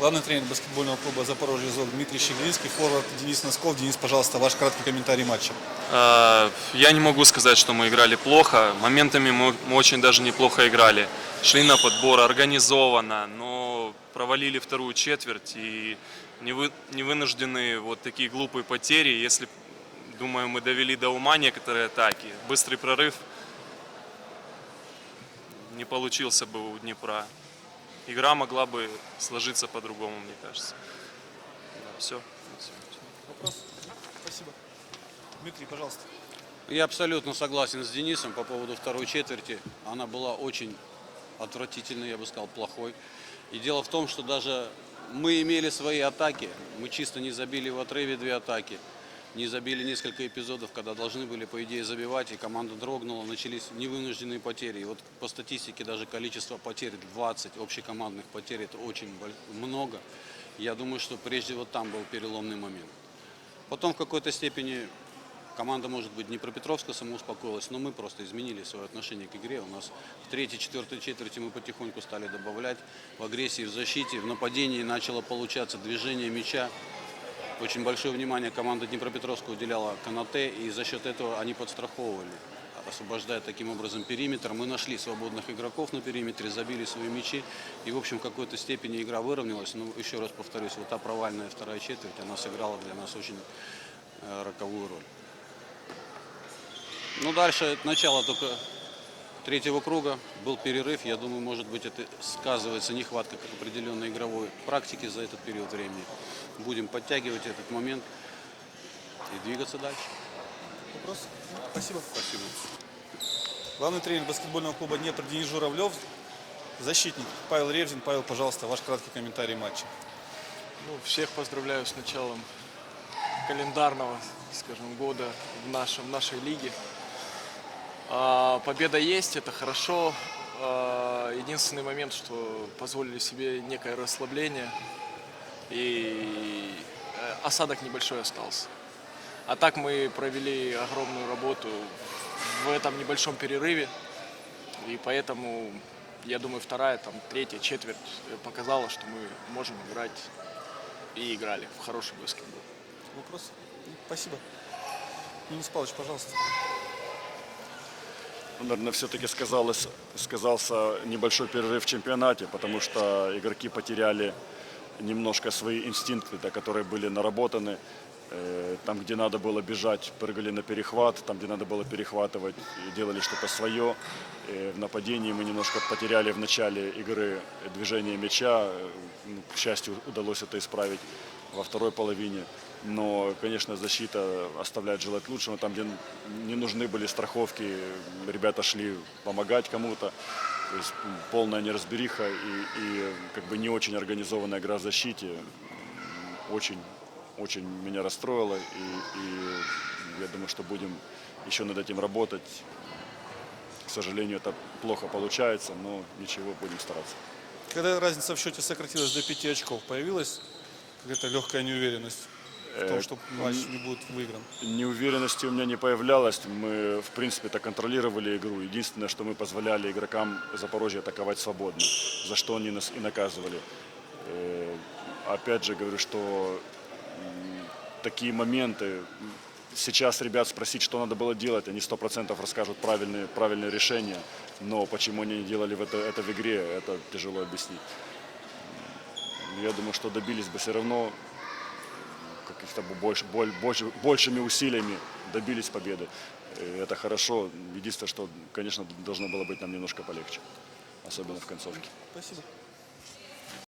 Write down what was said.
Главный тренер баскетбольного клуба «Запорожье ЗОГ» Дмитрий Щеглинский, форвард Денис Носков. Денис, пожалуйста, ваш краткий комментарий матча. А, Я не могу сказать, что мы играли плохо. Моментами мы очень даже неплохо играли. Шли на подбор организованно, но провалили вторую четверть и не, вы, не вынуждены вот такие глупые потери. Если, думаю, мы довели до ума некоторые атаки, быстрый прорыв не получился бы у Днепра. Игра могла бы сложиться по-другому, мне кажется. все. Вопрос? Спасибо. Дмитрий, пожалуйста. Я абсолютно согласен с Денисом по поводу второй четверти. Она была очень отвратительной, я бы сказал, плохой. И дело в том, что даже мы имели свои атаки. Мы чисто не забили в отрыве две атаки. Не забили несколько эпизодов, когда должны были, по идее, забивать, и команда дрогнула, начались невынужденные потери. И вот по статистике даже количество потерь 20 общекомандных потерь, это очень много. Я думаю, что прежде вот там был переломный момент. Потом в какой-то степени команда, может быть, Днепропетровска самоуспокоилась, но мы просто изменили свое отношение к игре. У нас в третьей, четвертой четверти мы потихоньку стали добавлять в агрессии, в защите, в нападении начало получаться движение мяча. Очень большое внимание команда Днепропетровска уделяла Канате, и за счет этого они подстраховывали, освобождая таким образом периметр. Мы нашли свободных игроков на периметре, забили свои мячи, и, в общем, в какой-то степени игра выровнялась. Но, еще раз повторюсь, вот та провальная вторая четверть, она сыграла для нас очень э, роковую роль. Ну, дальше начало только третьего круга, был перерыв. Я думаю, может быть, это сказывается нехватка как определенной игровой практики за этот период времени. Будем подтягивать этот момент и двигаться дальше. Вопрос? Спасибо. Спасибо. Главный тренер баскетбольного клуба «Днепр» Денис Журавлев. Защитник Павел Ревзин. Павел, пожалуйста, ваш краткий комментарий матча. Ну, всех поздравляю с началом календарного, скажем, года в, нашем, в нашей лиге. А, победа есть, это хорошо. А, единственный момент, что позволили себе некое расслабление и э, осадок небольшой остался. А так мы провели огромную работу в этом небольшом перерыве. И поэтому, я думаю, вторая, там, третья четверть э, показала, что мы можем играть и играли в хороший баскетбол. Вопрос? Спасибо. Денис Павлович, пожалуйста. Наверное, все-таки сказался небольшой перерыв в чемпионате, потому что игроки потеряли немножко свои инстинкты, да, которые были наработаны. Э, Там, где надо было бежать, прыгали на перехват, там, где надо было перехватывать, и делали что-то свое. Э, В нападении мы немножко потеряли в начале игры движение мяча. Э, ну, К счастью, удалось это исправить во второй половине. Но, конечно, защита оставляет желать лучшего. Там, где не нужны были страховки, ребята шли помогать кому-то. То есть полная неразбериха и, и как бы не очень организованная игра в защите. Очень, очень меня расстроила. И, и я думаю, что будем еще над этим работать. К сожалению, это плохо получается, но ничего, будем стараться. Когда разница в счете сократилась до 5 очков, появилась какая-то легкая неуверенность в том, Э, что матч не будет выигран? Неуверенности у меня не появлялось. Мы, в принципе, это контролировали игру. Единственное, что мы позволяли игрокам Запорожья атаковать свободно, за что они нас и наказывали. Э, Опять же говорю, что такие моменты, сейчас ребят спросить, что надо было делать, они сто процентов расскажут правильные, правильные решения, но почему они не делали это, это в игре, это тяжело объяснить. Я думаю, что добились бы все равно каких-то бы больше, боль- больше, большими усилиями добились победы. Это хорошо. Единственное, что, конечно, должно было быть нам немножко полегче, особенно в концовке. Спасибо.